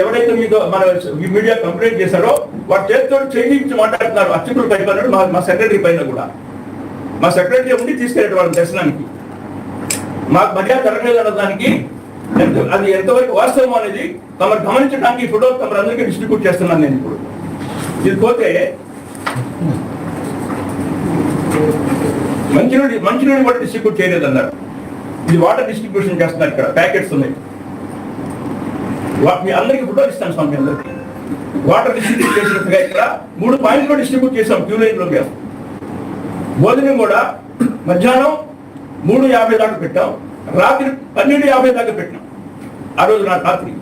ఎవరైతే మీతో మన మీడియా కంప్లైంట్ చేశారో వాటి చేతితో చేయించి మాట్లాడుతున్నారు. అర్చకుల పై పైన మా మా సెక్రటరీ పైన కూడా. మా సెక్రటరీ ఉండి తీసుకెళ్ళాడు వాళ్ళ దర్శనానికి. మాకు మర్యాద జరగలేదు అనడానికి అది ఎంతవరకు వాస్తవం అనేది తమరు గమనించడానికి ఈ ఫోటో తమరు అందరికీ డిస్ట్రిబ్యూట్ చేస్తున్నాను నేను ఇప్పుడు. ఇది పోతే మంచినీళ్ళు మంచినీళ్ళు కూడా డిస్ట్రిబ్యూట్ చేయలేదన్నారు. ఇది వాటర్ డిస్ట్రిబ్యూషన్ చేస్తున్నారు ఇక్కడ. ప్యాకెట్స్ ఉన్నాయి. మీ అందరికి ఫోటో ఇస్తాను స్వామి అందరికీ. వాటర్ డిస్ట్రిబ్యూట్ చేసినట్టుగా ఇక్కడ మూడు పాయింట్లు డిస్ట్రిబ్యూట్ చేసాం క్యూ లైన్ మేము. భోజనం కూడా మధ్యాహ్నం మూడు యాభై దాకా పెట్టాం రాత్రి పన్నెండు యాభై దాకా పెట్టాం ఆ రోజు నా రాత్రి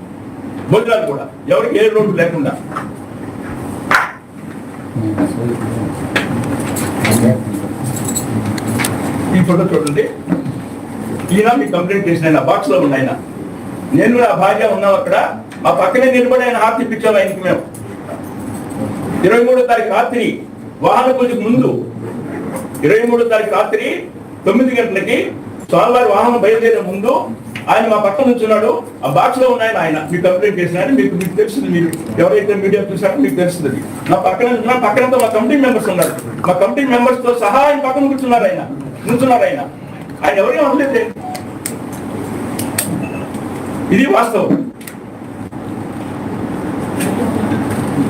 భోజనాలు కూడా. ఎవరికి ఏ రోడ్డు లేకుండా. ఈ ఫోటో చూడండి. ఈయన మీ కంప్లైంట్ చేసిన బాక్స్లో ఉన్నాయన నేను నా భార్య ఉన్నాం అక్కడ. మా పక్కనే నిలబడి ఆయన హారతి ఇప్పించాం ఆయనకి మేము. ఇరవై మూడో తారీఖు రాత్రి వాహన పూజకు ముందు ఇరవై మూడో తారీఖు రాత్రి తొమ్మిది గంటలకి స్వామివారి వాహనం బయలుదేరే ముందు ఆయన మా పక్కన నుంచున్నాడు. ఆ బాక్స్లో ఉన్నాయని ఆయన మీకు కంప్లైంట్ చేసిన మీకు మీకు తెలుస్తుంది మీరు ఎవరైతే మీడియా చూసారో మీకు తెలుస్తుంది నా పక్కన నా పక్కనంతా మా కమిటీ మెంబర్స్ ఉన్నారు. మా కమిటీ మెంబర్స్తో సహా ఆయన పక్కన కూర్చున్నారు ఆయన. నుంచున్నారు ఆయన. ఆయన ఎవరే ఉండలేదు ఇది వాస్తవం.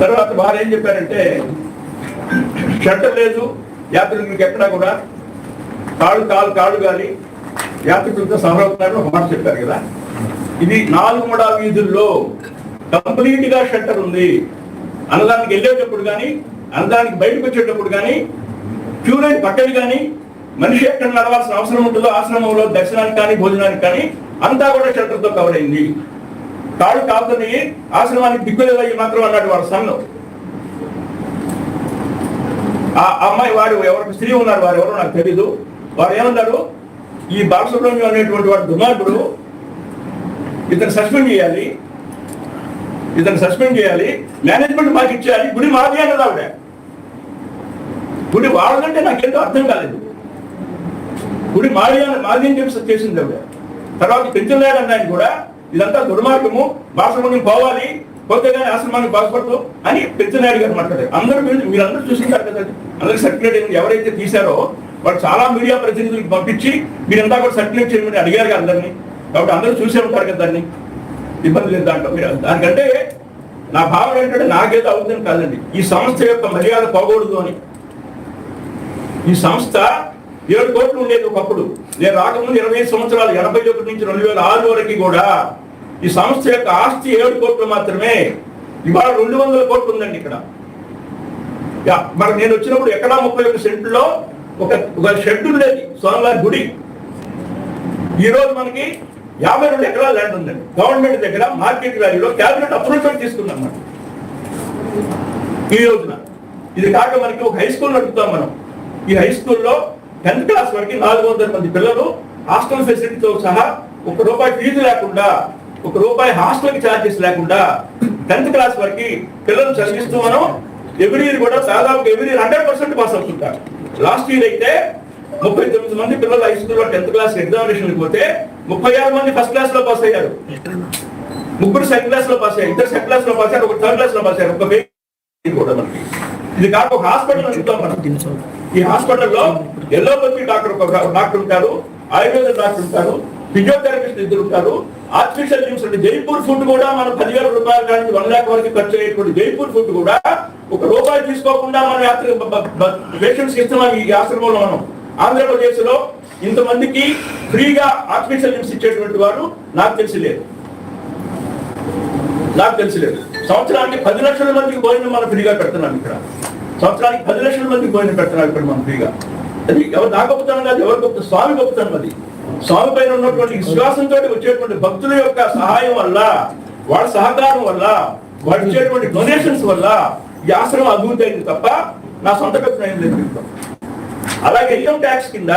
తర్వాత వారు ఏం చెప్పారంటే షట్టర్ లేదు యాత్రికులకు ఎక్కడా కూడా? కాళ్ళు కాలు కాళ్ళు కానీ యాత్రికులతో సహరవుతున్నారు ఒక మాట చెప్పారు కదా. ఇది నాలుగు మూడా వీధుల్లో కంప్లీట్గా షట్టర్ ఉంది. అన్నదానికి వెళ్ళేటప్పుడు కానీ అన్నదానికి బయటకు వచ్చేటప్పుడు కానీ క్యూ లైన్ కానీ మనిషి ఎక్కడ నడవాల్సిన అవసరం ఉంటుందో ఆశ్రమంలో దర్శనానికి కానీ భోజనానికి కానీ అంతా కూడా షెల్టర్తో కవర్ అయింది. తాడు కాపుతుంది ఆశ్రమానికి దిక్కులేదు మాత్రం అన్నాడు వాడు సన్ను. ఆ అమ్మాయి వాడు ఎవరికి స్త్రీ ఉన్నారు వారు ఎవరో నాకు తెలీదు. వారు ఏమన్నారు ఈ బాలసుబ్రహ్మణ్యం అనేటువంటి వాడు దుర్మార్గుడు. ఇతను సస్పెండ్ చేయాలి. ఇతను సస్పెండ్ చేయాలి. మేనేజ్మెంట్ మాకు ఇచ్చేయాలి. గుడి మాది అన్నది ఆవిడ. గుడి వాళ్ళదంటే నాకేంటో అర్థం కాలేదు. గుడి మాది అని మాది అని చెప్పి చేసింది ఆవిడ. తర్వాత పెన్షన్ అన్న ఆయన కూడా ఇదంతా దుర్మార్గము భాషమని పోవాలి పోతే కానీ ఆశ్రమానికి బాగుపడదు అని పెంచనాయుడు గారు మాట్లాడారు. అందరూ మీరు మీరందరూ చూసింటారు కదండి అందరికి సర్క్యులేట్ ఎవరైతే తీశారో వాళ్ళు చాలా మీడియా ప్రతినిధులకు పంపించి మీరంతా కూడా సర్క్యులేట్ చేయమని అడిగారు కదా అందరినీ. కాబట్టి అందరూ చూసే ఉంటారు కదా దాన్ని. ఇబ్బంది లేదు దాంట్లో. మీరు దానికంటే నా భావన ఏంటంటే నాకేదో అవుతుందని కాదండి. ఈ సంస్థ యొక్క మర్యాద పోకూడదు అని. ఈ సంస్థ ఏడు కోట్లు ఉండేది ఒకప్పుడు. నేను రాకముందు ఇరవై సంవత్సరాలు ఎనభై ఒకటి నుంచి రెండు వేల ఆరు వరకు కూడా ఈ సంస్థ యొక్క ఆస్తి ఏడు కోట్లు మాత్రమే. ఇవాళ రెండు వందల కోట్లు ఉందండి ఇక్కడ. యా, మరి నేను వచ్చినప్పుడు ఎక్కడా ముప్పై ఒక సెంట్లో ఒక ఒక షెడ్ ఉండేది సోమవారి గుడి. ఈరోజు మనకి యాభై రెండు ఎకరాల ల్యాండ్ ఉందండి. గవర్నమెంట్ దగ్గర మార్కెట్ వాల్యూలో క్యాబినెట్ అప్రూవల్ తీసుకున్నాం మనం. ఈ రోజున. ఇది కాక మనకి ఒక హై స్కూల్ నడుపుతాం మనం. ఈ హై స్కూల్లో టెన్త్ క్లాస్ వరకు నాలుగు వందల మంది పిల్లలు హాస్టల్ ఫెసిలిటీతో సహా ఒక రూపాయి ఫీజు లేకుండా ఒక రూపాయి హాస్టల్కి ఛార్జెస్ లేకుండా టెన్త్ క్లాస్ వరకు పిల్లలు చదివిస్తూ మనం ఎవ్రీ ఇయర్ కూడా దాదాపు every year hundred percent pass అవుతుంటారు. లాస్ట్ ఇయర్ అయితే ముప్పై తొమ్మిది మంది పిల్లలు హై స్కూల్లో టెన్త్ క్లాస్ ఎగ్జామినేషన్ పోతే ముప్పై ఆరు మంది ఫస్ట్ క్లాస్లో పాస్ అయ్యారు. ముగ్గురు సెకండ్ క్లాస్లో పాస్ అయ్యారు. ఇద్దరు సెకండ్ క్లాస్లో పాస్ అయ్యారు. ఒక థర్డ్ క్లాస్లో పాస్ అయ్యారు. ఒక ఇది ఇది కాక ఒక హాస్పిటల్ చూద్దాం మనం. ఈ హాస్పిటల్లో ఎల్లోపతి డాక్టర్ ఒక డాక్టర్ ఉంటారు ఆయుర్వేద డాక్టర్ ఉంటారు ఫిజియోథెరపిస్ట్ ఇద్దరు ఉంటారు. ఆర్టిఫిషియల్ లిమ్స్ అంటే జైపూర్ ఫుడ్ కూడా మనం పదివేల రూపాయల కానీ వన్ లాక్ వరకు ఖర్చు అయ్యేటువంటి జైపూర్ ఫుడ్ కూడా ఒక రూపాయి తీసుకోకుండా మనం యాత్ర పేషెంట్స్ ఇస్తున్నాం ఈ ఆశ్రమంలో మనం. ఆంధ్రప్రదేశ్లో ఇంతమందికి ఫ్రీగా ఆర్టిఫిషియల్ లిమ్స్ ఇచ్చేటువంటి వారు నాకు తెలిసి లేదు. నాకు తెలిసి లేదు. సంవత్సరానికి పది లక్షల మందికి భోజనం మనం ఫ్రీగా పెడుతున్నాం ఇక్కడ. సంవత్సరానికి పది లక్షల మంది భోజనం పెడుతున్నాం ఇక్కడ మనం ఫ్రీగా. అది ఎవరు నా గొప్పతనం కాదు ఎవరు గొప్ప స్వామి గొప్పతనం అది. స్వామి పైన ఉన్నటువంటి విశ్వాసంతో వచ్చేటువంటి భక్తుల యొక్క సహాయం వల్ల వాళ్ళ సహకారం వల్ల వాళ్ళు ఇచ్చేటువంటి డొనేషన్స్ వల్ల ఈ ఆశ్రమం అభివృద్ధి అయింది తప్ప నా సొంత కథనం ఏం లేదు అలాగే ఇన్కమ్ ట్యాక్స్ కింద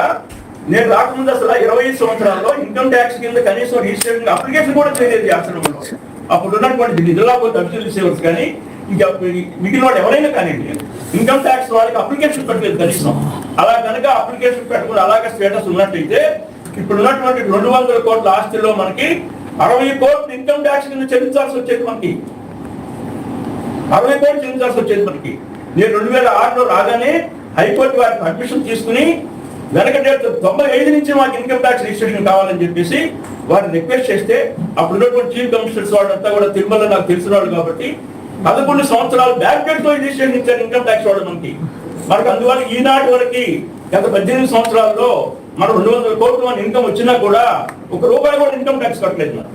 నేను రాకముందు అసలు ఇరవై ఐదు సంవత్సరాల్లో ఇన్కమ్ ట్యాక్స్ కింద కనీసం రిజిస్ట్రేషన్ అప్లికేషన్ కూడా చేయలేదు ఈ ఆశ్రమంలో. అప్పుడు ఉన్నటువంటి జిల్లా పోతే అభివృద్ధి రిసీవర్స్ కానీ ఇంకా మిగిలిన వాడు ఎవరైనా కానివ్వండి ఇన్కమ్ ట్యాక్స్ వారికి అప్లికేషన్ పెట్టలేదు కనీసం. అలా కనుక అప్లికేషన్ పెట్టకుండా అలాగే స్టేటస్ ఉన్నట్టయితే ఇప్పుడు ఉన్నటువంటి రెండు వందల కోట్ల ఆస్తిలో మనకి అరవై కోట్లు ఇన్కమ్ ట్యాక్స్ కింద చెల్లించాల్సి వచ్చేది మనకి. అరవై కోట్లు చెల్లించాల్సి వచ్చేది మనకి. నేను రెండు వేల ఆరులో రాగానే హైకోర్టు వారికి అడ్మిషన్ తీసుకుని వెనకటి తొంభై ఐదు నుంచి మాకు ఇన్కమ్ ట్యాక్స్ రిజిస్ట్రేషన్ కావాలని చెప్పేసి వారిని రిక్వెస్ట్ చేస్తే అప్పుడు ఉన్నటువంటి చీఫ్ కమిషనర్స్ వాళ్ళంతా కూడా తిరుమల నాకు తెలిసిన వాళ్ళు కాబట్టి పదకొండు సంవత్సరాలు బ్యాక్ డేట్తో ఇచ్చారు ఇన్కమ్ ట్యాక్స్ వాళ్ళు మనకి. మనకు అందువల్ల ఈనాటి వరకు గత పద్దెనిమిది సంవత్సరాల్లో మనం రెండు వందల కోట్ల మన ఇన్కమ్ వచ్చినా కూడా ఒక రూపాయి కూడా ఇన్కమ్ ట్యాక్స్ కట్టలేదు మనం.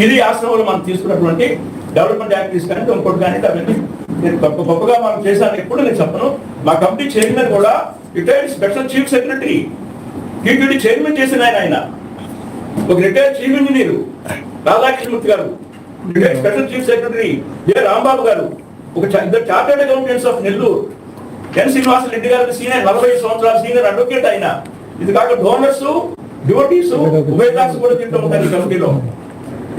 ఇది ఆశ్రమంలో మనం తీసుకున్నటువంటి డెవలప్మెంట్ యాక్టివిటీస్ కానీ ఇంకోటి కానీ అవన్నీ నేను గొప్ప గొప్పగా మనం చేశాను. ఎప్పుడు నేను చెప్పను. మా కమిటీ చైర్మన్ కూడా retired special chief secretary. TTD chairman చేసిన ఆయన. ఆయన. ఒక retired chief engineer Radhakrishnamurthy garu. Special chief secretary A Rambabu garu ఒక ఇద్దరు chartered accountants of Nellore N Srinivasa Reddy garu senior నలభై సంవత్సరాల సీనియర్ అడ్వకేట్ ఆయన ఇది కాక డోనర్స్ గుబై దాస్ కూడా తింటూ ఉంటారు ఈ కమిటీలో.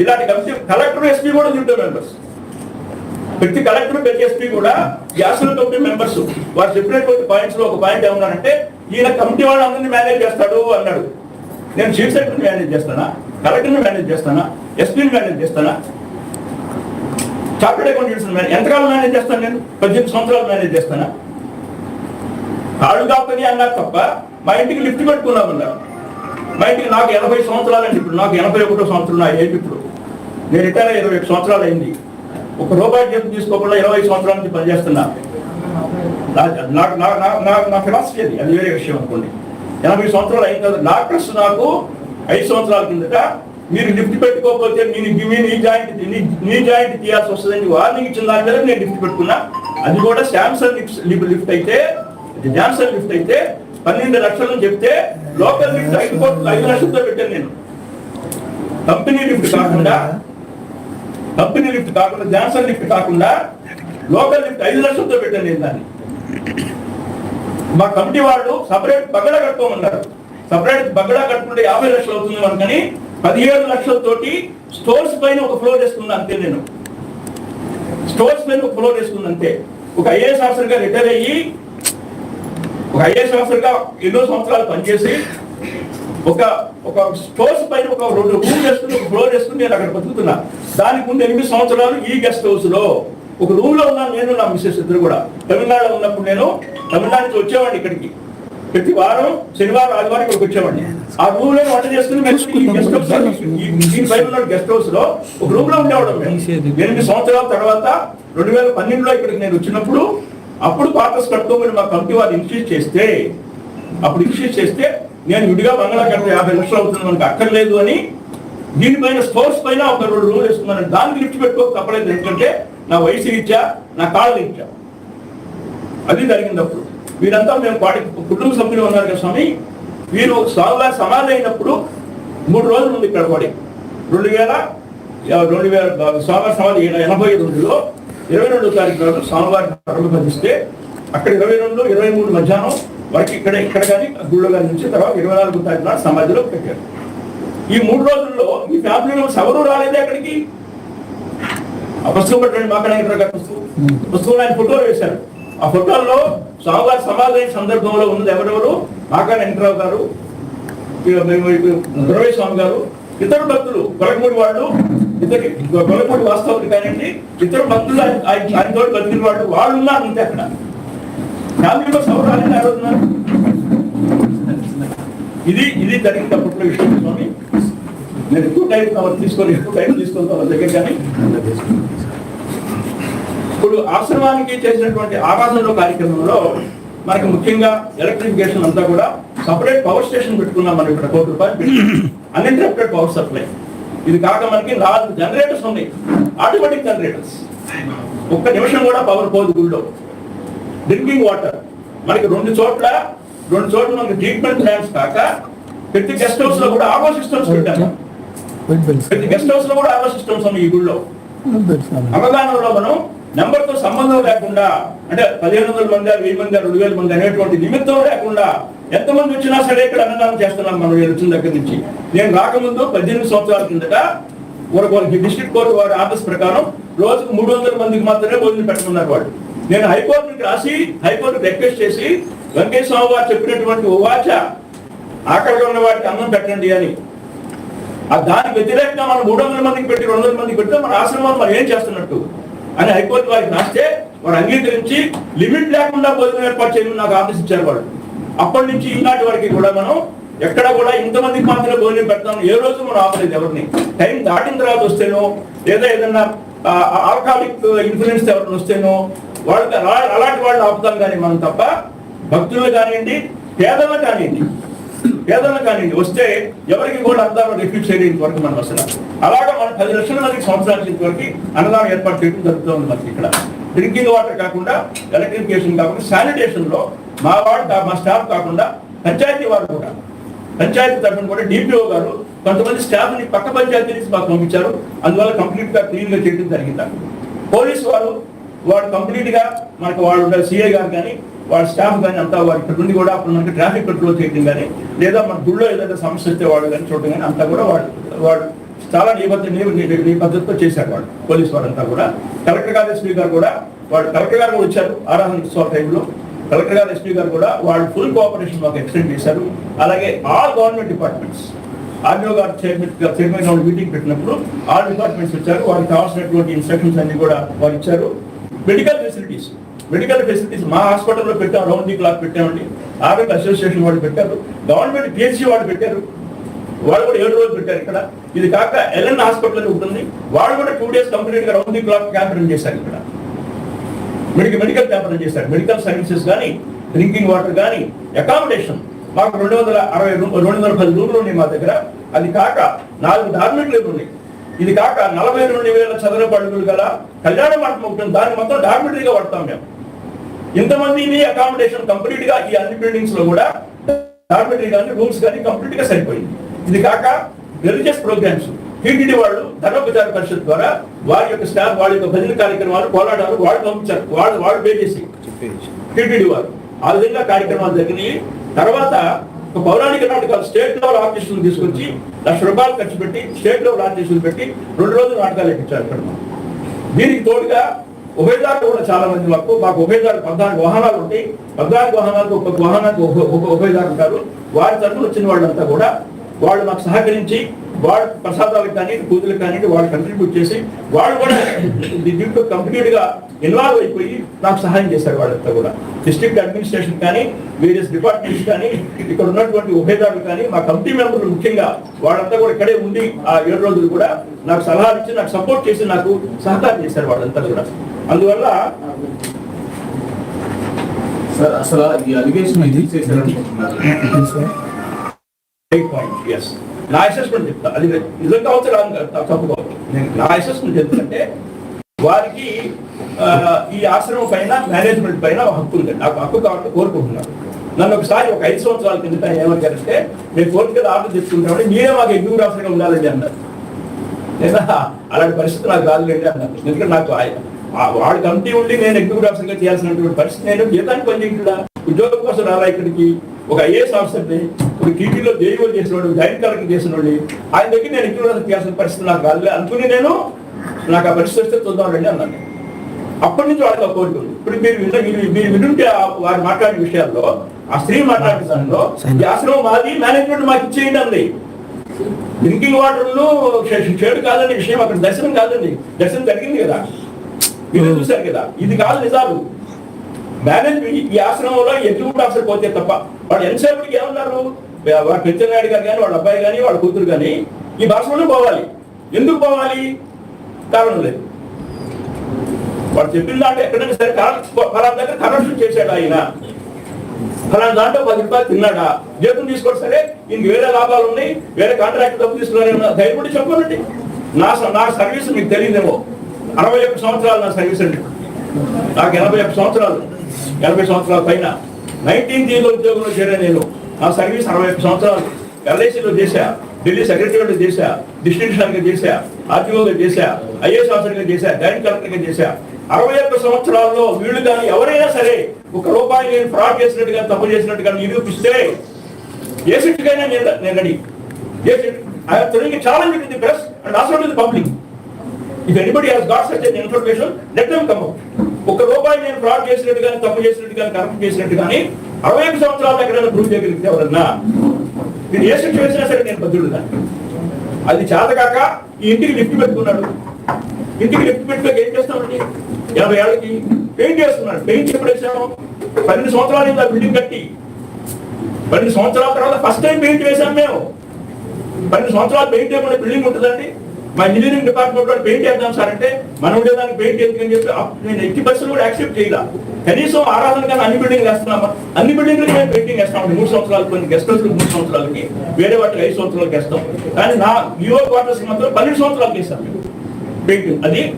ఇలాంటి కమిటీ కలెక్టర్ ఎస్పీ కూడా తింటూ మెంబర్స్ ప్రతి కలెక్టర్ ప్రతి ఎస్పీ కూడా గ్యాసుల కమిటీ మెంబర్స్ వారు చెప్పినటువంటి పాయింట్స్లో ఒక పాయింట్ ఏమన్నానంటే ఈయన కమిటీ వాళ్ళు అందరినీ మేనేజ్ చేస్తాడు అన్నాడు. నేను చీఫ్ సెక్రటరీని మేనేజ్ చేస్తానా? కలెక్టర్ని మేనేజ్ చేస్తానా? ఎస్పీని మేనేజ్ చేస్తానా? చార్టెడ్ అకౌంటెంట్స్ ఎంతకాలం మేనేజ్ చేస్తాను నేను? పద్దెనిమిది సంవత్సరాలు మేనేజ్ చేస్తానా? కాళ్ళు కాపని అన్నారు తప్ప మా ఇంటికి లిఫ్ట్ పెట్టుకున్నామన్నారు మా ఇంటికి నాకు ఎనభై సంవత్సరాలు అండి ఇప్పుడు. నాకు ఎనభై ఒకటో సంవత్సరం నా ఏజ్ ఇప్పుడు. నేను రిటైర్ అయ్యి ఇరవై సంవత్సరాలు అయింది. ఒక రూపాయి జీతం తీసుకోకుండా ఇరవై సంవత్సరాల నుంచి పనిచేస్తున్నా. నాకు నాకు నా ఫిలాసఫీ అది. అది వేరే విషయం అనుకోండి. ఎనభై సంవత్సరాలు అయిన తర్వాత డాక్టర్స్ నాకు ఐదు సంవత్సరాల కిందట మీరు లిఫ్ట్ పెట్టుకోకపోతే నేను నీ జాయింట్ నీ- జాయింట్ తీయాల్సి వస్తుందని వార్నింగ్ ఇచ్చిన దాని మీద నేను లిఫ్ట్ పెట్టుకున్నా. అది కూడా శాంసంగ్ లిఫ్ట్ లిఫ్ట్ అయితే జాన్సన్ లిఫ్ట్ అయితే పన్నెండు లక్షలు చెప్తే లోకల్ లిఫ్ట్ ఐదు కోట్లు ఐదు లక్షలతో పెట్టాను నేను. కంపెనీ లిఫ్ట్ కాకుండా కంపెనీ లిఫ్ట్ కాకుండా జాన్సన్ లిఫ్ట్ కాకుండా లోకల్ లిఫ్ట్ ఐదు లక్షలతో పెట్టాను నేను దాన్ని. మా కమిటీ వాళ్ళు సపరేట్ బగడా కట్టుకోమన్నారు. సపరేట్ బగడా కట్టుకుంటే యాభై లక్షలు అవుతుంది మనకని పదిహేడు లక్షలతోటి స్టోర్స్ పైన ఒక ఫ్లోర్ వేసుకున్నాను అంతే నేను. స్టోర్స్ పైన ఒక ఫ్లోర్ వేసుకున్నా అంతే. ఒక ఐఏఎస్ ఆఫీసర్గా రిటైర్ అయ్యి ఒక ఐఏఎస్ ఆఫీసర్గా ఎన్నో సంవత్సరాలు పనిచేసి ఒక ఒక స్టోర్స్ పైన ఒక రెండు రూమ్ వేసుకుని ఒక ఫ్లోర్ వేసుకుని నేను అక్కడ బతుకుతున్నా. దానికి ముందు ఎనిమిది సంవత్సరాలు ఈ గెస్ట్ హౌస్లో. ఒక రూమ్లో ఉన్నాను నేను నా మిస్సెస్ ఇద్దరు కూడా. తమిళనాడులో ఉన్నప్పుడు నేను తమిళనాడు నుంచి వచ్చేవాడిని ఇక్కడికి. ప్రతి వారం శనివారం ఆదివారం ఇక్కడికి వచ్చేవాడిని. ఆ రూమ్లో వంట చేసుకుని గెస్ట్ హౌస్ ఈ- గెస్ట్ హౌస్లో ఒక రూమ్లో ఉండేవాడు ఎనిమిది సంవత్సరాల తర్వాత రెండు వేల పన్నెండులో ఇక్కడికి నేను వచ్చినప్పుడు అప్పుడు క్వార్టర్స్ కట్టుకోమని మా కంపెనీ వాళ్ళు ఇన్స్టిట్యూట్ చేస్తే అప్పుడు ఇన్స్టిట్యూట్ చేస్తే నేను విడిగా బంగ్లా కట్ట యాభై లక్షలు అవుతుంది మనకు అక్కర్లేదు అని దీనిపైన స్టోర్స్ పైన ఒక రెండు రూములు వేసుకున్నాను. దానికి లిఫ్ట్ పెట్టుకోక తప్పలేదు. ఎందుకంటే నా వయసు ఇచ్చా నా కాళ్ళు ఇచ్చా అది జరిగింది అప్పుడు. వీరంతా మేము పాటి కుటుంబ సభ్యులు ఉన్నారు కదా స్వామి. వీరు స్వామివారి సమాధి అయినప్పుడు మూడు రోజులు ఉంది ఇక్కడ వాడి. రెండు వేల రెండు వేల స్వామివారి సమాధి ఎనభై రెండులో ఇరవై రెండో తారీఖు నాడు స్వామివారి ప్రారంభిస్తే అక్కడ ఇరవై రెండు ఇరవై మూడు మధ్యాహ్నం వరకు ఇక్కడ ఇక్కడ కానీ గుళ్ళో కానీ నుంచి తర్వాత ఇరవై నాలుగు తారీఖు నాడు సమాధిలో పెట్టారు. ఈ మూడు రోజుల్లో ఈ ఫ్యామిలీ మెంబర్స్ ఎవరు రాలేదే అక్కడికి? ఆ పుస్తకం పెట్టండి మాకడానికి పుస్తకం పుస్తకంలో ఆయన ఫోటోలు వేశారు. ఆ ఫోటోల్లో స్వామివారి సమాధి సందర్భంలో ఉన్నది ఎవరెవరు? మాకాడ వెంకటరావు గారు ఇక స్వామి గారు ఇతరు భక్తులు కొలకమూడి వాళ్ళు ఇతరు కొలకమూడి వాస్తవులు కానివ్వండి ఇతరు భక్తులు ఆయన తోడు తోటి బతికిన వాళ్ళు వాళ్ళు ఉన్నారు అంతే అక్కడ. ఫ్యామిలీలో సౌరాలని అడుగుతున్నారు ఇది ఇది జరిగినప్పుడు విషయం స్వామి నేను ఎక్కువ టైం తీసుకొని ఎక్కువ టైం తీసుకొని వాళ్ళ దగ్గర కానీ. ఇప్పుడు ఆశ్రమానికి చేసినటువంటి ఆవాసంలో కార్యక్రమంలో మనకి ముఖ్యంగా ఎలక్ట్రిఫికేషన్ అంతా కూడా సపరేట్ పవర్ స్టేషన్ పెట్టుకున్నాం మనం ఇక్కడ కోటి రూపాయలు అన్ఇంటరప్టెడ్ పవర్ సప్లై ఇది కాక మనకి నాలుగు జనరేటర్స్ ఉన్నాయి. ఆటోమేటిక్ జనరేటర్స్ ఒక్క నిమిషం కూడా పవర్ పోదు గుళ్ళో. డ్రింకింగ్ వాటర్ మనకి రెండు చోట్ల రెండు చోట్ల మనకి ట్రీట్మెంట్ ప్లాన్స్ కాక ప్రతి గెస్ట్ హౌస్లో కూడా ఆవో సిస్టమ్స్ పెట్టాము ప్రతి గెస్ట్ హౌస్లో కూడా ఆవో సిస్టమ్స్ ఉన్నాయి ఈ గుళ్ళో. అవగాహనలో మనం నెంబర్తో సంబంధం లేకుండా అంటే పదిహేను వందల మంది వెయ్యి మంది రెండు వేల మంది అనేటువంటి నిమిత్తం లేకుండా ఎంతమంది వచ్చినా సరే ఇక్కడ అన్నదానం చేస్తున్నాం మనం నేను వచ్చిన దగ్గర నుంచి. నేను రాకముందు పద్దెనిమిది సంవత్సరాల కిందట ఒక డిస్ట్రిక్ట్ కోర్టు వారి ఆర్డర్స్ ప్రకారం రోజుకు మూడు వందల మందికి మాత్రమే భోజనం పెట్టుకున్నారు వాళ్ళు. నేను హైకోర్టుకి రాసి హైకోర్టు రిక్వెస్ట్ చేసి వెంకటేశ్వర స్వామి వారు చెప్పినటువంటి ఉవాచ వాచ ఆకలిగా ఉన్న వాటికి అన్నం పెట్టండి అని. ఆ దానికి వ్యతిరేకంగా మనం మూడు వందల మందికి పెట్టి రెండు వందల మందికి పెడితే మన ఆశ్రమం మనం ఏం చేస్తున్నట్టు? అని హైకోర్టు వారికి రాస్తే వారు అంగీకరించి లిమిట్ లేకుండా భోజనం ఏర్పాటు చేయమని నాకు ఆదేశించారు ఇచ్చారు వాళ్ళు. అప్పటి నుంచి ఈనాటి వరకు కూడా మనం ఎక్కడ కూడా ఇంతమందికి మాత్రమే భోజనం పెడతాం ఏ రోజు మనం ఆపలేదు ఎవరిని. టైం దాటిన తర్వాత వస్తేనో లేదా ఏదన్నా ఆల్కహాలిక్ ఇన్ఫ్లుయెన్స్ ఎవరిని వస్తేనో వాళ్ళకి అలాంటి వాళ్ళు ఆపుతాం కానీ మనం తప్ప భక్తులు కానివ్వండి పేదలు కానివ్వండి పేదలు కానివ్వండి వస్తే ఎవరికి కూడా అన్నదానం రిఫ్యూజ్ చేయడానికి వరకు మనం వస్తున్నాం. అలాగే మనం పది లక్షల మందికి సంవత్సరానికి వరకు అన్నదానం ఏర్పాటు చేయడం జరుగుతుంది మనకి ఇక్కడ. డ్రింకింగ్ వాటర్ కాకుండా ఎలక్ట్రిఫికేషన్ కాకుండా శానిటేషన్లో మా వార్డు మా స్టాఫ్ కాకుండా పంచాయతీ వారు కూడా. పంచాయతీ తరఫున కూడా డిపిఓ గారు కొంతమంది స్టాఫ్ని పక్క పంచాయతీ నుంచి మాకు పంపించారు. అందువల్ల కంప్లీట్గా క్లీన్గా చేయడం జరిగింది. పోలీసు వారు వాడు కంప్లీట్గా మనకు వాడు సిఐ గారు కానీ వాళ్ళ స్టాఫ్ కానీ అంతా వారి నుండి కూడా అప్పుడు మనకి ట్రాఫిక్ కంట్రోల్ చేయడం కానీ లేదా మన గుళ్ళో ఏదైనా సమస్య వస్తే వాడు కానీ చూడడం కానీ అంతా కూడా వాడు వాడు చాలా నిబద్ధ నిబద్ధతతో చేశారు వాడు పోలీస్ వారంతా కూడా. కలెక్టర్ గారు ఎస్పీ గారు కూడా వాడు కలెక్టర్ గారు కూడా వచ్చారు ఆరాధన ఉత్సవ టైంలో. కలెక్టర్ గారు ఎస్పీ గారు కూడా వాళ్ళు ఫుల్ కోఆపరేషన్ మాకు ఎక్స్టెండ్ చేశారు. అలాగే ఆల్ గవర్నమెంట్ డిపార్ట్మెంట్స్ ఆర్డీఓ గారు చైర్మన్ చైర్మన్ గారు మీటింగ్ పెట్టినప్పుడు ఆల్ డిపార్ట్మెంట్స్ వచ్చారు. వారికి కావాల్సినటువంటి ఇన్స్ట్రక్షన్స్ అన్ని కూడా వారు ఇచ్చారు. మెడికల్ ఫెసిలిటీస్ మెడికల్ ఫెసిలిటీస్ మా హాస్పిటల్లో పెట్టాం రౌండ్ ది క్లాక్ పెట్టామండి. ఆరోగ్య అసోసియేషన్ వాళ్ళు పెట్టారు గవర్నమెంట్ పిహెచ్సి వాళ్ళు పెట్టారు. వాళ్ళు కూడా ఏడు రోజులు పెట్టారు ఇక్కడ. ఇది కాక ఎల్ఎన్ హాస్పిటల్ ఉంటుంది. వాళ్ళు కూడా టూ డేస్ కంప్లీట్గా round the clock camp run చేశారు ఇక్కడ. మెడికల్ మెడికల్ క్యాంప్ రన్ చేశారు. మెడికల్ సర్వీసెస్ కానీ డ్రింకింగ్ వాటర్ కానీ అకామిడేషన్. మాకు రెండు వందల అరవై రెండు వందల పది రూములు ఉన్నాయి మా దగ్గర. అది కాక నాలుగు డార్మెంట్లు ఉన్నాయి. ఇది కాక నలభై రెండు వేల చదరపు అడుగులు గల కళ్యాణ మండపం ఉంటుంది దాన్ని మొత్తం డార్మిటరీగా వాడతాం మేము. ఇంతమందిని అకామిడేషన్ కంప్లీట్గా ఈ అన్ని బిల్డింగ్స్లో కూడా డార్మిటరీ కానీ రూమ్స్ కానీ కంప్లీట్గా సరిపోయింది. ఇది కాక రిలీజియస్ ప్రోగ్రామ్స్ టీటీడీ వాళ్ళు ధర్మప్రచార పరిషత్ ద్వారా వారి యొక్క స్టాఫ్ వాళ్ళ యొక్క భజన కార్యక్రమాలు పోరాటాలు వాళ్ళు పంపించారు. వాళ్ళు వాళ్ళు పే చేసి. టీటీడీ వారు ఆ విధంగా కార్యక్రమాలు జరిగినాయి. తర్వాత పౌరాణిక నాటకాలు స్టేట్ లెవెల్ ఆర్టిస్టులు తీసుకొచ్చి లక్ష రూపాయలు ఖర్చు పెట్టి స్టేట్ లెవెల్ ఆర్టిస్టులు పెట్టి రెండు రోజులు నాటకాలు ఎక్కించారు ఇక్కడ. దీనికి తోడుగా ఉభయదారులు కూడా చాలా మంది మాకు మాకు ఉభయదారు పద్నాలుగు వాహనాలు ఉంటాయి. పద్నాలుగు వాహనాలకు ఒక వాహనానికి ఒక ఒక ఉభయదారు ఉంటారు. వారి తరఫున వచ్చిన వాళ్ళంతా కూడా వాళ్ళు మాకు సహకరించి వాళ్ళ ప్రసాదాలకు కానీ పూజలకు కానీ వాళ్ళు కంట్రిబ్యూట్ చేసి వాళ్ళు కూడా దీంట్లో కంప్లీట్గా ఇన్వాల్వ్ అయిపోయి నాకు సహాయం చేశారు వాళ్ళంతా కూడా. డిస్ట్రిక్ట్ అడ్మినిస్ట్రేషన్ కానీ వేరియస్ డిపార్ట్మెంట్స్ కానీ ఇక్కడ ఉన్నటువంటి ఉభయదారులు కానీ మా కమిటీ మెంబర్లు ముఖ్యంగా వాళ్ళంతా కూడా ఇక్కడే ఉండి ఆ ఏడు రోజులు కూడా నాకు సలహాలు ఇచ్చి నాకు సపోర్ట్ చేసి నాకు సహకారం చేశారు వాళ్ళంతా కూడా. అందువల్ల సార్ అసలు ఈ అలిగేషన్ ఎయిట్ పాయింట్ ఎస్ నా అసెస్మెంట్ చెప్తా. అది నిజంగా అవసరం తప్పు నేను నా అసెస్మెంట్ చెప్తుంటే వారికి ఈ ఆశ్రమం పైన మేనేజ్మెంట్ పైన ఒక హక్కు ఉంది. నాకు హక్కు కావాలని కోరుకుంటున్నాను. నన్ను ఒకసారి ఒక ఐదు సంవత్సరాల కిందట ఏమన్నారంటే మేము కోర్టు మీద ఆర్డర్ తెచ్చుకుంటామని మీరే మాకు ఎగ్జిక్యూటివ్ ఆఫీసర్గా ఉండాలండి అన్నారు. లేదా అలాంటి పరిస్థితి నాకు రాదులేండి అన్నారు. ఎందుకంటే నాకు ఆయ- ఆ కమిటీ ఉండి నేను ఎగ్జిక్యూటివ్ ఆఫీసర్గా చేయాల్సినటువంటి పరిస్థితి నేను జీతానికి పని చేయకుండా ఉద్యోగం కోసం రాలా ఇక్కడికి? ఒక ఐఏఎస్ ఆఫీసర్ని ఒక టీటీలో జేఈఓ చేసిన వాడు జాయింట్ కలెక్టర్ చేసిన వాళ్ళు ఆయన దగ్గర నేను ఎగ్జిక్యూటివ్ చేయాల్సిన పరిస్థితి నాకు రాలే అనుకుని నేను నాకు ఆ పరిస్థితి వస్తే చూద్దామండి అన్నాను. అప్పటి నుంచి వాళ్ళకి ఒక కోరిక ఉంది. ఇప్పుడు మీరు విన్న- మీరు- మీరు వినుంటే వారు మాట్లాడిన విషయాల్లో ఆ స్త్రీ మాట్లాడిన దానిలో ఈ ఆశ్రమం మాది మేనేజ్మెంట్ మాకు ఇచ్చేయండి అంది. డ్రింకింగ్ వాటర్ షేడు కాదండి విషయం అక్కడ దర్శనం కాదండి. దర్శనం జరిగింది కదా. మీరు చూశారు కదా. ఇది కాదు నిజాలు. మేనేజ్ ఈ ఆశ్రమంలో ఎందుకు కూడా అసలు పోతే తప్ప. వాళ్ళు ఎంతసేపటికి ఏమన్నారు వాళ్ళ పెంచనాయుడు గారు కానీ వాళ్ళ అబ్బాయి కానీ వాళ్ళ కూతురు కానీ ఈ భాషలోనే పోవాలి. ఎందుకు పోవాలి? కారణం లేదు. వాడు చెప్పిన దాంట్లో ఎక్కడైనా సరే కర- దగ్గర కరప్షన్ చేశాడు ఆయన. ఫలానా దాంట్లో పది రూపాయలు తిన్నాడా? జీతం తీసుకొని సరే ఇంక వేరే లాభాలు ఉన్నాయి వేరే కాంట్రాక్ట్ డబ్బు తీసుకున్నారేమో ధైర్యపడి చెప్పండి. నా స- నా సర్వీస్ మీకు తెలియదేమో. అరవై ఒక్క సంవత్సరాలు నా సర్వీస్ అండి. నాకు ఎనభై ఒక్క సంవత్సరాలు. ఎనభై సంవత్సరాల పైన నైన్టీన్ జీలో ఉద్యోగంలో చేరా నేను. నా సర్వీస్ అరవై ఒక్క సంవత్సరాలు ఎల్ఐసిలో చేశా ఢిల్లీ సెక్రటరీగా చేశా డిస్ట్రిక్ట్ చేశా ఆర్టీఓగా చేశా ఐఏఎస్ ఆఫీసర్గా చేశా జాయింట్ కలెక్టర్గా చేశా. అరవై ఒక్క సంవత్సరాల్లో వీళ్ళు కానీ ఎవరైనా సరే ఒక రూపాయి నేను ఫ్రాడ్ చేసినట్టుగా తప్పు చేసినట్టుగా నిరూపిస్తే ఏ సిట్టుకైనా నేను నేను ready. A SIT challenge the press and also to the public. If anybody has got such information let them come out ఒక రూపాయి నేను ఫ్రాడ్ చేసినట్టు కానీ తప్పు చేసినట్టు కానీ కరప్ట్ చేసినట్టు కానీ అరవై ఐదు సంవత్సరాల దగ్గర ప్రూవ్ చేయగలిగితే ఎవరన్నా? మీరు ఏ శిక్ష వేసినా సరే నేను బద్దుడు అది చేతకాక ఈ ఇంటికి లిఫ్ట్ పెట్టుకున్నాడు. ఇంటికి లిఫ్ట్ పెట్టుకోక ఏం చేస్తామండి యాభై ఏళ్ళకి పెయింట్ చేస్తున్నాడు పెయింట్ ఎప్పుడు వేసాము? పన్నెండు సంవత్సరాలు అయింది ఆ బిల్డింగ్ కట్టి. పన్నెండు సంవత్సరాల తర్వాత ఫస్ట్ టైం పెయింట్ వేసాం మేము. పన్నెండు సంవత్సరాలు పెయింట్ వేయకుండా బిల్డింగ్ ఉంటుందండి మా ఇంజనీరింగ్ డిపార్ట్మెంట్ వాళ్ళు పెయింట్ వేద్దాం సార్ అంటే మనం ఉండేదానికి పెయింట్ ఎందుకని చెప్పి నేను ఎట్టి బస్సులు కూడా యాక్సెప్ట్ చేయాల. కనీసం ఆరాధన కానీ అన్ని బిల్డింగ్ వేస్తున్నామా? అన్ని బిల్డింగ్లకి మేము పెయింటింగ్ వేస్తాం? మూడు సంవత్సరాలు కొన్ని గెస్ట్ హౌస్ మూడు సంవత్సరాలకి వేరే వాటికి ఐదు సంవత్సరాలకి వేస్తాం. కానీ నా యువ క్వార్టర్స్ మాత్రం పన్నెండు సంవత్సరాలకి వేస్తాం. పెయింటింగ్ అది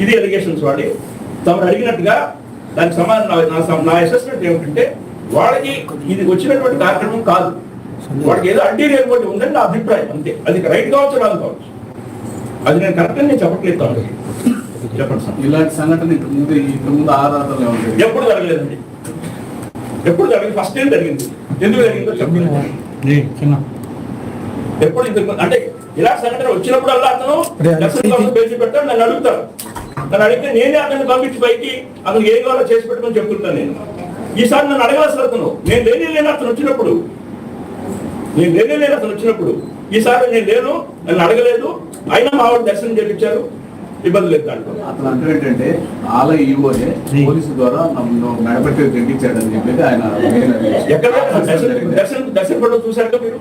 ఇది ఎలిగేషన్స్ వాడి. తమరు అడిగినట్టుగా దానికి సమాధానం నా- నా సమ- నా అసెస్మెంట్ ఏమిటంటే వాళ్ళకి ఇది వచ్చినటువంటి కార్యక్రమం కాదు. వాడికి ఏదో అడ్డీరియల్ ఒకటి ఉందని నా అభిప్రాయం అంతే. అది రైట్ కావచ్చు రాదు కావచ్చు. అది నేను కరెక్ట్ నేను చెప్పట్లేదు తమరు. చెప్పండి సార్. ఇలాంటి సంఘటన ఇంతకు ముందు ఇంతకు ముందు ఆరాధనలు ఉంటాయి ఎప్పుడు జరగలేదండి. ఎప్పుడు జరగలేదు ఫస్ట్ టైం జరిగింది. ఎందుకు జరిగిందో చెప్పండి. ఎప్పుడు ముందు- అంటే ఇలా సంఘటన వచ్చినప్పుడల్లా అతను పేచి పెట్టాడు నన్ను అడుగుతాడు. నన్ను అడిగితే నేనే అతన్ని పంపించి పైకి అతను ఏం కావాలో చేసి పెట్టమని చెప్తుంటాను నేను. ఈసారి నన్ను అడగలసిన అతను. నేను లేని లేని అతను వచ్చినప్పుడు. నేను లేని లేని అతను వచ్చినప్పుడు. ఈసారి నేను లేను నన్ను అడగలేదు. అయినా మా వాడు దర్శనం చేయించారు ఇబ్బంది లేదు దాంట్లో. అతను అంటే ఏంటంటే ఆలయ ఈవోనే పోలీసు ద్వారా నన్ను మెడపట్టి గెంటించాడని చెప్పేది ఆయన ఎక్కడ? దర్శనం దర్శనం దర్శన పడవ చూశారు మీరు?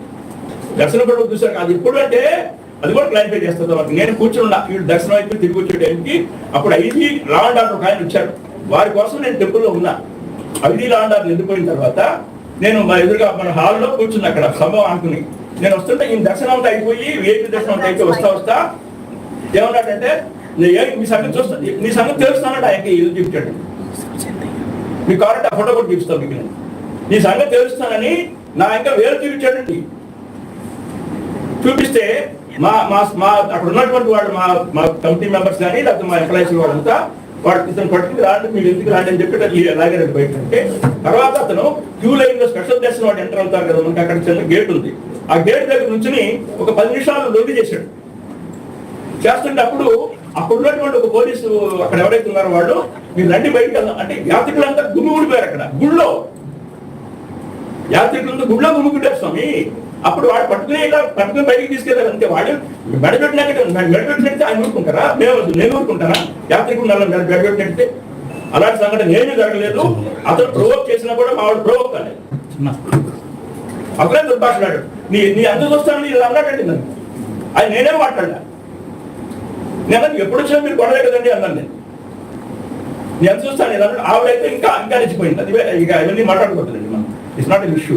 దర్శన పడవ చూశారు. అది ఎప్పుడు అంటే అది కూడా క్లారిఫై చేస్తుంది వాళ్ళకి నేను కూర్చున్నా. వీడు దర్శనం అయిపోయి తిరిగి వచ్చే టైంకి అప్పుడు ఐజీ లా అండ్ ఆర్డర్ ఒక ఆయన వచ్చాడు వారి కోసం నేను టెంపుల్లో ఉన్నా. ఐజీ లా అండ్ ఆర్డర్ వెళ్ళిపోయిన తర్వాత నేను మా ఎదురుగా మన హాల్లో కూర్చున్నా అక్కడ. సంభవం అనుకుని. నేను వస్తుంటే ఈ దర్శనం అంతా అయిపోయి ఏపీ దర్శనం అంతా అయిపోయి వస్తా వస్తా ఏమన్నాడంటే మీ సంగతి చూస్తా నీ సంగతి తెలుస్తానంటే ఆయనకి ఇది చూపించాడు మీ కావాలంటే ఆ ఫోటో కూడా చూపిస్తాను మీకు నేను. నీ సంగతి తెలుస్తానని నా ఇంకా వేరు చూపించాడండి. చూపిస్తే మా మా మా అక్కడ ఉన్నటువంటి వాళ్ళు మా మా కమిటీ మెంబర్స్ కానీ లేకపోతే మా ఎంప్లాయీస్ వాళ్ళంతా వాడు ఇతను పట్టుకుని రాండి మీరు ఎందుకు రాండి అని చెప్పి అది అలాగే బయట అంటే తర్వాత అతను క్యూ లైన్లో స్పెషల్ దర్శనం వాడు ఎంటర్ అవుతారు కదా మనకి అక్కడ చిన్న గేట్ ఉంది. ఆ గేట్ దగ్గర నుంచి ఒక పది నిమిషాలు లొంగి చేశాడు. చేస్తుంటే అప్పుడు అప్పుడు ఉన్నటువంటి ఒక పోలీసు అక్కడ ఎవరైతే ఉన్నారో వాళ్ళు మీరు రండి బయటకు వెళ్దాం. అంటే యాత్రికులంతా గుమ్మి ఊడిపోయారు అక్కడ గుళ్ళో. యాత్రికులంతా గుళ్ళో గుమ్ముకుంటారు స్వామి. అప్పుడు వాడు పట్టుకుని ఇలా పట్టుకుని బయటకు తీసుకెళ్ళారు అంతే. వాడు మెడపెట్టినట్టు మెడపెట్టినట్టు ఆయన ఊరుకుంటారా? మేము నేను ఊరుకుంటారా యాత్రికులు నల్ల మెడపెట్టినట్టే అలాంటి సంఘటన ఏమీ జరగలేదు. అతను ప్రొవోక్ చేసినా కూడా మా వాడు ప్రొవోక్ కాలేదు. అప్పుడే దుర్భాషలాడాడు. నీ నీ అందరూ చూస్తాను ఇలా అన్నాడండి నన్ను. అది నేనే మాట్లాడా నేను ఎప్పుడు వచ్చినా మీరు గొడవే కదండి అన్నాను నేను. నేను ఎంత చూస్తాను నేను అన్నాడు ఆవిడైతే ఇంకా ఇంకా రెచ్చిపోయింది. అది ఇక ఇవన్నీ మాట్లాడుకోవద్దండి మనం. ఇట్స్ నాట్ ఇష్యూ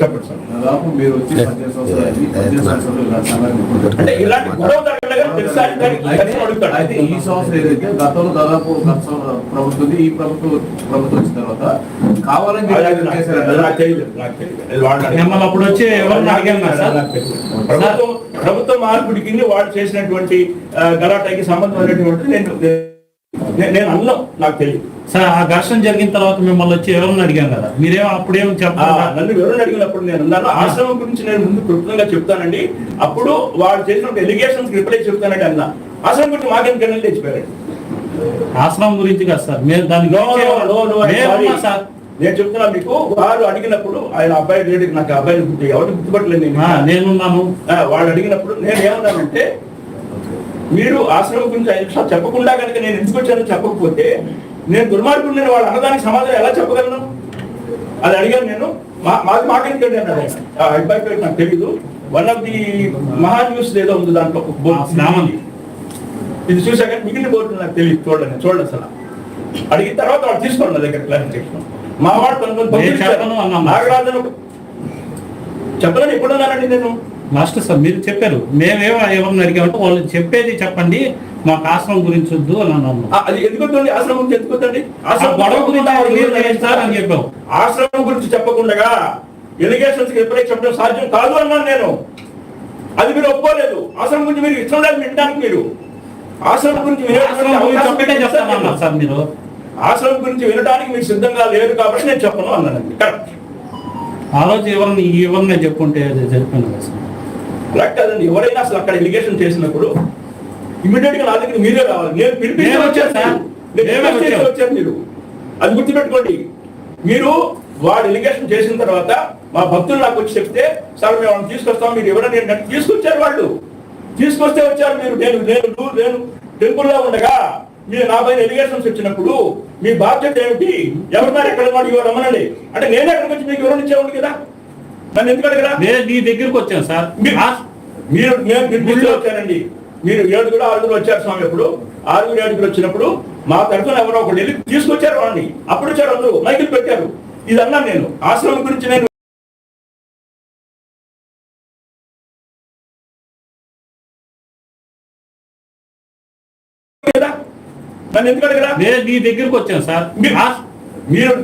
చెప్పండి సార్. మీరు వచ్చి అంటే ఇలాంటి గొడవ అయితే ఈ సంవత్సరం ఏదైతే గతంలో దాదాపు గత ప్రభుత్వం ఈ ప్రభుత్వం ప్రభుత్వం వచ్చిన తర్వాత కావాలని. మిమ్మల్ని అప్పుడు వచ్చి ఎవరిని అడిగాను సార్? ప్రభుత్వం ప్రభుత్వ మార్పుడికి వాళ్ళు చేసినటువంటి గలాటాకి సంబంధం అనేటువంటి నేను నేను- నేను అన్నాం నాకు తెలియదు సార్ ఆ ఘర్షణ జరిగిన తర్వాత మిమ్మల్ని వచ్చి ఎవరిని అడిగాం కదా? మీరేమో అప్పుడేమో ఆ, చెప్పాలి నన్ను వివరణ అడిగినప్పుడు నేను అన్నాను ఆశ్రమం గురించి నేను ముందు క్లుప్తంగా చెప్తానండి. అప్పుడు వాళ్ళు చేసిన ఎలిగేషన్స్ రిప్లై చెప్తానండి అన్న. ఆశ్రమం గురించి మాకేం కన్నా తెచ్చిపోయారండి? ఆశ్రమం గురించి కదా సార్ మేము దాని నో గురించి నో నో నో మేము సారీ. నేను చెప్తున్నా మీకు వారు అడిగినప్పుడు ఆయన అబ్బాయి నాకు గుర్తు ఎవరిని గుర్తుపట్టలేదు నేను. నేనున్నాను వాళ్ళు అడిగినప్పుడు నేను ఏమన్నానంటే మీరు ఆశ్రమం గురించి నిమిషాలు చెప్పకుండా కనుక నేను ఎందుకు వచ్చానో చెప్పకపోతే నేను దుర్మార్గుడు నేను వాళ్ళ అన్నదానికి సమాధానం ఎలా చెప్పగలను? అది అడిగాను నేను. మా మాకు మాకెందుకండి అన్నాడు ఆయన. ఆ అబ్బాయి పేరు నాకు తెలీదు. One of the Maha news ఏదో ఉంది దాంట్లో. శ్రావణి. ఇది చూసాక మిగిలిన బోర్డు నాకు తెలియదు చూడండి చూడండి అసలు. అడిగిన తర్వాత వాళ్ళు తీసుకోండి నా దగ్గర క్లారిఫికేషన్ మా వాడు కొంతమంది. నాగరాజన్ చెప్పదని ఎప్పుడున్నానండి నేను? మాస్టర్ సార్ మీరు చెప్పారు. మేమేమో ఎవరిని అడిగామంటే వాళ్ళు చెప్పేది చెప్పండి మాకు ఆశ్రమం గురించి వద్దు అని అన్నాను ఆ, అది ఎందుకు వద్దండి? ఆశ్రమం గురించి ఎందుకు వద్దండి? ఆ గొడవ గురించి మీరు సార్ అని చెప్పాం. ఆశ్రమం గురించి చెప్పకుండా ఎలిగేషన్స్ ఎప్పుడైతే చెప్పడం సాధ్యం కాదు అన్నాను నేను. అది మీరు ఒప్పుకోలేదు. ఆశ్రమం గురించి మీరు ఇష్టం లేదు వినడానికి మీరు. ఆశ్రమం గురించి ఆశ్రమం చెప్తామన్నారు సార్ మీరు. ఆశ్రమం గురించి వినడానికి మీకు సిద్ధంగా లేదు కాబట్టి నేను చెప్పను అన్నానండి. కరెక్ట్ ఆ రోజు ఎవరిని ఎవరిని జరిపోయింది కదా సార్? కరెక్ట్ అదండి ఎవరైనా అసలు అక్కడ ఎలిగేషన్ చేసినప్పుడు ఇమీడియట్గా నా దగ్గర మీరే రావాలి. నేను పిలిపించి వచ్చాను. వచ్చాను మీరు. అది గుర్తుపెట్టుకోండి. మీరు వాడు ఎలిగేషన్ చేసిన తర్వాత మా భక్తులు నాకు వచ్చి చెప్తే సార్ మేము వాళ్ళని తీసుకొస్తాం. మీరు ఎవరైనా నేను తీసుకొచ్చారు వాళ్ళు. తీసుకొస్తే వచ్చారు మీరు. నేను నేను నేను టెంపుల్లో ఉండగా మీరు నా పైన ఎలిగేషన్స్ వచ్చినప్పుడు మీ బాధ్యత ఏమిటి? ఎవరున్నారు ఎక్కడ ఉన్నారు? ఇవ్వ రమ్మనండి. అంటే నేను ఎక్కడికి వచ్చి మీకు వివరణ ఇచ్చేవాడు కదా. నన్ను ఎందుకు అడగరా నేను నీ దగ్గరికి వచ్చాను సార్. మీ- మీరు నేను మీరు వచ్చానండి మీరు ఏడుగురు ఆరుగురు వచ్చారు స్వామి అప్పుడు. ఆరుగురు ఏడుగురు వచ్చినప్పుడు మా తరఫున ఎవరో ఒకటి వెళ్ళి తీసుకొచ్చారు వాడిని అప్పుడు వచ్చారు అందరూ. మైకులు పెట్టారు. ఇది అన్నాను నేను. ఆశ్రమం గురించి నేను నన్ను ఎందుకు అడగరా నేను నీ దగ్గరికి వచ్చాను సార్. మీ- మీరు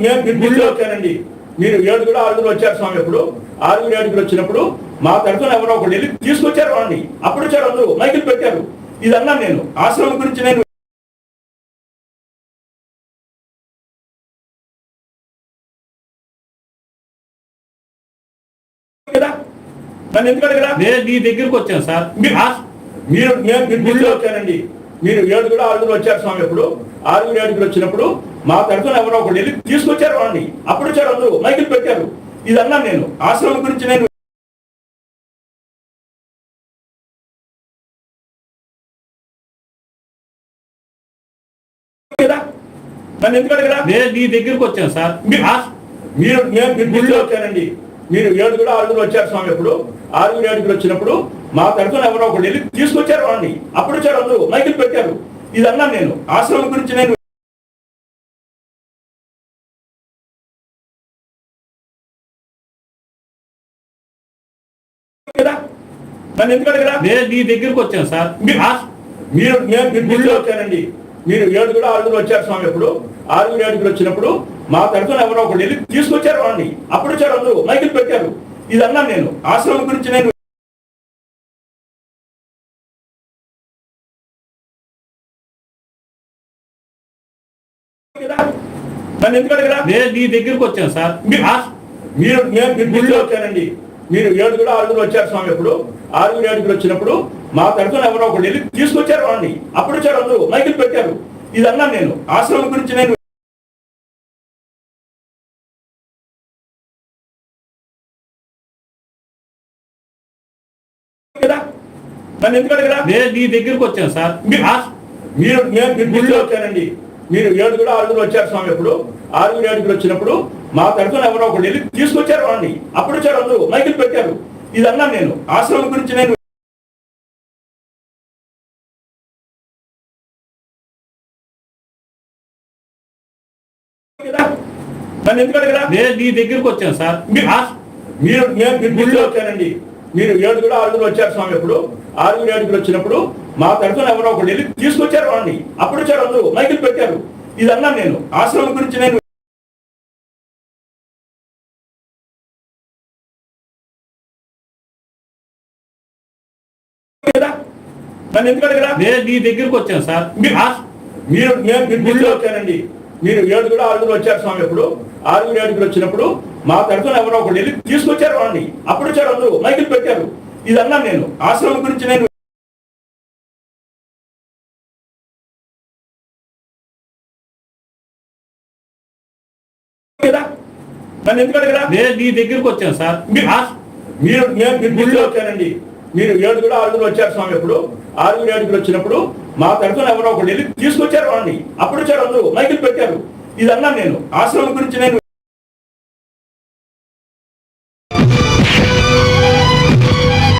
మీరు వచ్చానండి మీరు ఏడుగురు ఆరుగురు వచ్చారు స్వామి అప్పుడు. ఆరుగురు ఏడుగురు వచ్చినప్పుడు మా తరఫున ఎవరో ఒకటి వెళ్ళి తీసుకొచ్చారు వాడిని అప్పుడు వచ్చారు అందరూ. మైకులు పెట్టారు. ఇది అన్నాను నేను. ఆశ్రమం గురించి నేను కదా? నన్ను ఎందుకు అడగరా? నేను నీ దగ్గరికి వచ్చాను సార్. మీ- మీరు నేను మీరు వచ్చానండి. మీరు ఏడుగురు ఆరుగురు వచ్చారు స్వామి అప్పుడు. ఆరుగురు ఏడుగురు వచ్చినప్పుడు మా తరఫున ఎవరో ఒకటి వెళ్ళి తీసుకొచ్చారు వాడిని అప్పుడు వచ్చారు అందరూ. మైకులు పెట్టారు. ఇది అన్నాను నేను. ఆశ్రమం గురించి నేను నన్ను ఎందుకు అడగరా? నేను నీ దగ్గరికి వచ్చాను సార్. మీ- మీరు నేను వచ్చానండి. మీరు ఏడుగురు ఆరుగురు వచ్చారు స్వామి అప్పుడు. ఆరుగురు ఏడుగురు వచ్చినప్పుడు మా తరఫున ఎవరో ఒకటి వెళ్ళి తీసుకొచ్చారు వాడిని అప్పుడు వచ్చారు అందరూ. మైకులు పెట్టారు. ఇది అన్నాను నేను. ఆశ్రమం గురించి నేను నన్ను ఎందుకు అడగరా? నేను నీ దగ్గరికి వచ్చాను సార్. మీ- మీరు నేను గుడిలో వచ్చానండి. మీరు ఏడుగురు ఆరుగురు వచ్చారు స్వామి అప్పుడు. ఆరుగురు ఏడుగురు వచ్చినప్పుడు మా తరఫున ఎవరో ఒకటి వెళ్ళి తీసుకొచ్చారు వాడిని. అప్పుడు వచ్చారు అందరూ. మైకులు పెట్టారు. ఇది అన్నాను నేను. ఆశ్రమం గురించి నేను నన్ను ఎందుకు అడగరా? నేను నీ దగ్గరికి వచ్చాను సార్. మీ- మీరు నేను గుడిలో వచ్చానండి. మీరు ఏడుగురు ఆరుగురు వచ్చారు స్వామి అప్పుడు. ఆరుగురు ఏడుగురు వచ్చినప్పుడు మా తరఫున ఎవరో ఒకటి వెళ్ళి తీసుకొచ్చారు వాడిని అప్పుడు వచ్చారు అందరూ. మైకులు పెట్టారు. ఇది అన్నాను నేను. ఆశ్రమం గురించి నేను కదా? నన్ను ఎందుకు అడగరా? నేను నీ దగ్గరికి వచ్చాను సార్. మీ- మీరు నేను వచ్చానండి. మీరు ఏడుగురు ఆరుగురు వచ్చారు స్వామి అప్పుడు. ఆరుగురు ఏడుగురు వచ్చినప్పుడు మా తరఫున ఎవరో ఒకటి వెళ్ళి తీసుకొచ్చారు వాడిని అప్పుడు వచ్చారు అందరూ. మైకులు పెట్టారు. ఇది అన్నాను నేను. ఆశ్రమం గురించి నేను నన్ను ఎందుకు అడగరా? నేను నీ దగ్గరికి వచ్చాను సార్. మీ- మీరు గుడిలో వచ్చానండి. మీరు ఏడుగురు ఆరుగురు వచ్చారు స్వామి అప్పుడు. ఆరుగురు ఏడుగురు వచ్చినప్పుడు మా తరఫున ఎవరో ఒకటి వెళ్ళి తీసుకొచ్చారు వాడిని అప్పుడు వచ్చారు అందరూ. మైకులు పెట్టారు. ఇది అన్నాను నేను. ఆశ్రమం గురించి నేను నన్ను ఎందుకు అడగరా నేను నీ దగ్గరికి వచ్చాను సార్. మీ- మీరు మీరు వచ్చానండి. మీరు ఏడుగురు ఆరుగురు వచ్చారు స్వామి అప్పుడు. ఆరుగురు ఏడుగురు వచ్చినప్పుడు మా తరఫున ఎవరో ఒకటి వెళ్ళి తీసుకొచ్చారు వాడిని అప్పుడు వచ్చారు అందరూ. మైకులు పెట్టారు. ఇది అన్నాను నేను. ఆశ్రమం గురించి నేను నన్ను ఎందుకు అడగరా నేను నీ దగ్గరికి వచ్చాను సార్. మీ- మీరు నేను మీరు వచ్చానండి. మీరు ఏడుగురు ఆరుగురు వచ్చారు స్వామి అప్పుడు. ఆరుగురు ఏడుగురు వచ్చినప్పుడు మా తరఫున ఎవరో ఒకటి వెళ్ళి తీసుకొచ్చారు వాడిని అప్పుడు వచ్చారు అందరూ. మైకులు పెట్టారు. ఇది అన్నాను నేను. ఆశ్రమం గురించి నేను